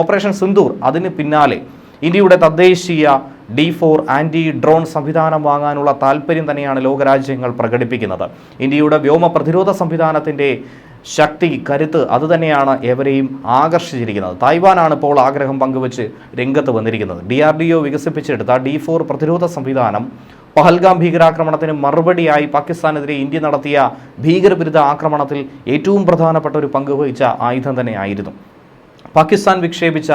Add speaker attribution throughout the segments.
Speaker 1: Operation Sindoor അതിന് പിന്നാലെ ഇന്ത്യയുടെ തദ്ദേശീയ ഡി ഫോർ ആന്റി ഡ്രോൺ സംവിധാനം വാങ്ങാനുള്ള താല്പര്യം തന്നെയാണ് ലോകരാജ്യങ്ങൾ പ്രകടിപ്പിക്കുന്നത്. ഇന്ത്യയുടെ വ്യോമ പ്രതിരോധ സംവിധാനത്തിന്റെ ശക്തി കരുത്ത് അതുതന്നെയാണ് എവരെയും ആകർഷിച്ചിരിക്കുന്നത്. തായ്വാനാണ് ഇപ്പോൾ ആഗ്രഹം പങ്കുവച്ച് രംഗത്ത് വന്നിരിക്കുന്നത്. ഡി ആർ ഡി ഒ വികസിപ്പിച്ചെടുത്ത ഡി ഫോർ പ്രതിരോധ സംവിധാനം പഹൽഗാം ഭീകരാക്രമണത്തിന് മറുപടിയായി പാകിസ്ഥാനെതിരെ ഇന്ത്യ നടത്തിയ ഭീകരവിരുദ്ധ ആക്രമണത്തിൽ ഏറ്റവും പ്രധാനപ്പെട്ട ഒരു പങ്കുവഹിച്ച ആയുധം തന്നെയായിരുന്നു. പാകിസ്ഥാൻ വിക്ഷേപിച്ച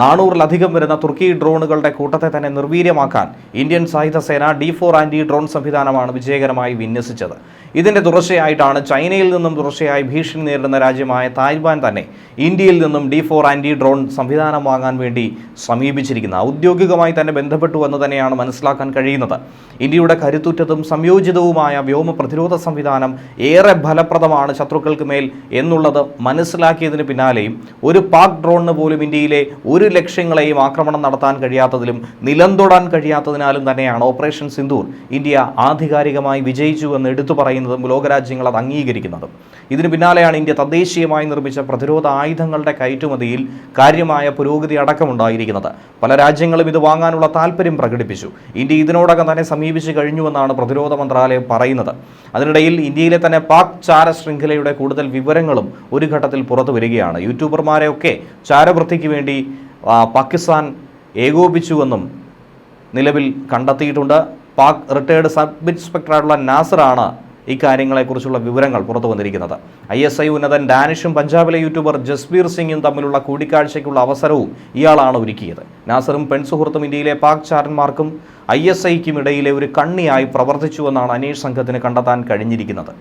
Speaker 1: നാനൂറിലധികം വരുന്ന തുർക്കി ഡ്രോണുകളുടെ കൂട്ടത്തെ തന്നെ നിർവീര്യമാക്കാൻ ഇന്ത്യൻ സായുധ സേന ഡി ഫോർ ആന്റി ഡ്രോൺ സംവിധാനമാണ് വിജയകരമായി വിന്യസിച്ചത്. ഇതിന്റെ തുടർച്ചയായിട്ടാണ് ചൈനയിൽ നിന്നും തുടർച്ചയായി ഭീഷണി നേരിടുന്ന രാജ്യമായ തായ്വാൻ തന്നെ ഇന്ത്യയിൽ നിന്നും ഡി ഫോർ ആന്റി ഡ്രോൺ സംവിധാനം വാങ്ങാൻ വേണ്ടി സമീപിച്ചിരിക്കുന്നത്. ഔദ്യോഗികമായി തന്നെ ബന്ധപ്പെട്ടു എന്ന് തന്നെയാണ് മനസ്സിലാക്കാൻ കഴിയുന്നത്. ഇന്ത്യയുടെ കരുത്തുറ്റതും സംയോജിതവുമായ വ്യോമ പ്രതിരോധ സംവിധാനം ഏറെ ഫലപ്രദമാണ് ശത്രുക്കൾക്ക് മേൽ എന്നുള്ളത് മനസ്സിലാക്കിയതിന് പിന്നാലെയും ഒരു പാക് ഡ്രോണിന് പോലും ഇന്ത്യയിലെ ഒരു ലക്ഷ്യങ്ങളെയും ആക്രമണം നടത്താൻ കഴിയാത്തതിലും നിലംതൊടാൻ കഴിയാത്തതിനാലും തന്നെയാണ് ഓപ്പറേഷൻ സിന്ധൂർ ഇന്ത്യ ആധികാരികമായി വിജയിച്ചു എന്ന് എടുത്തു പറയുന്നതും ലോകരാജ്യങ്ങൾ അത് അംഗീകരിക്കുന്നതും. ഇതിന് പിന്നാലെയാണ് ഇന്ത്യ തദ്ദേശീയമായി നിർമ്മിച്ച പ്രതിരോധ ആയുധങ്ങളുടെ കയറ്റുമതിയിൽ കാര്യമായ പുരോഗതി അടക്കമുണ്ടായിരിക്കുന്നത്. പല രാജ്യങ്ങളും ഇത് വാങ്ങാനുള്ള താല്പര്യം പ്രകടിപ്പിച്ചു. ഇന്ത്യ ഇതിനോടകം തന്നെ സമീപിച്ചു കഴിഞ്ഞുവെന്നാണ് പ്രതിരോധ മന്ത്രാലയം പറയുന്നത്. അതിനിടയിൽ ഇന്ത്യയിലെ തന്നെ പാക് ചാര ശൃംഖലയുടെ കൂടുതൽ വിവരങ്ങളും ഒരു ഘട്ടത്തിൽ പുറത്തു വരികയാണ് യൂട്യൂബർമാരെയൊക്കെ ചാരവൃത്തിക്ക് വേണ്ടി പാകിസ്ഥാൻ ഏകോപിച്ചുവെന്നും നിലവിൽ കണ്ടെത്തിയിട്ടുണ്ട്. പാക് റിട്ടയേർഡ് സബ് ഇൻസ്പെക്ടറായിട്ടുള്ള നാസറാണ് ഇക്കാര്യങ്ങളെക്കുറിച്ചുള്ള വിവരങ്ങൾ പുറത്തു വന്നിരിക്കുന്നത്. ഐ എസ് ഐ ഉന്നതൻ ഡാനിഷും പഞ്ചാബിലെ യൂട്യൂബർ ജസ്ബീർ സിംഗും തമ്മിലുള്ള കൂടിക്കാഴ്ചയ്ക്കുള്ള അവസരവും ഇയാളാണ് ഒരുക്കിയത്. നാസറും പെൺസുഹൃത്തും ഇന്ത്യയിലെ പാക് ചാരന്മാർക്കും ഐ എസ് ഐക്കും ഇടയിലെ ഒരു കണ്ണിയായി പ്രവർത്തിച്ചുവെന്നാണ് അനീഷ് സംഘത്തിന് കണ്ടെത്താൻ കഴിഞ്ഞിരിക്കുന്നത്.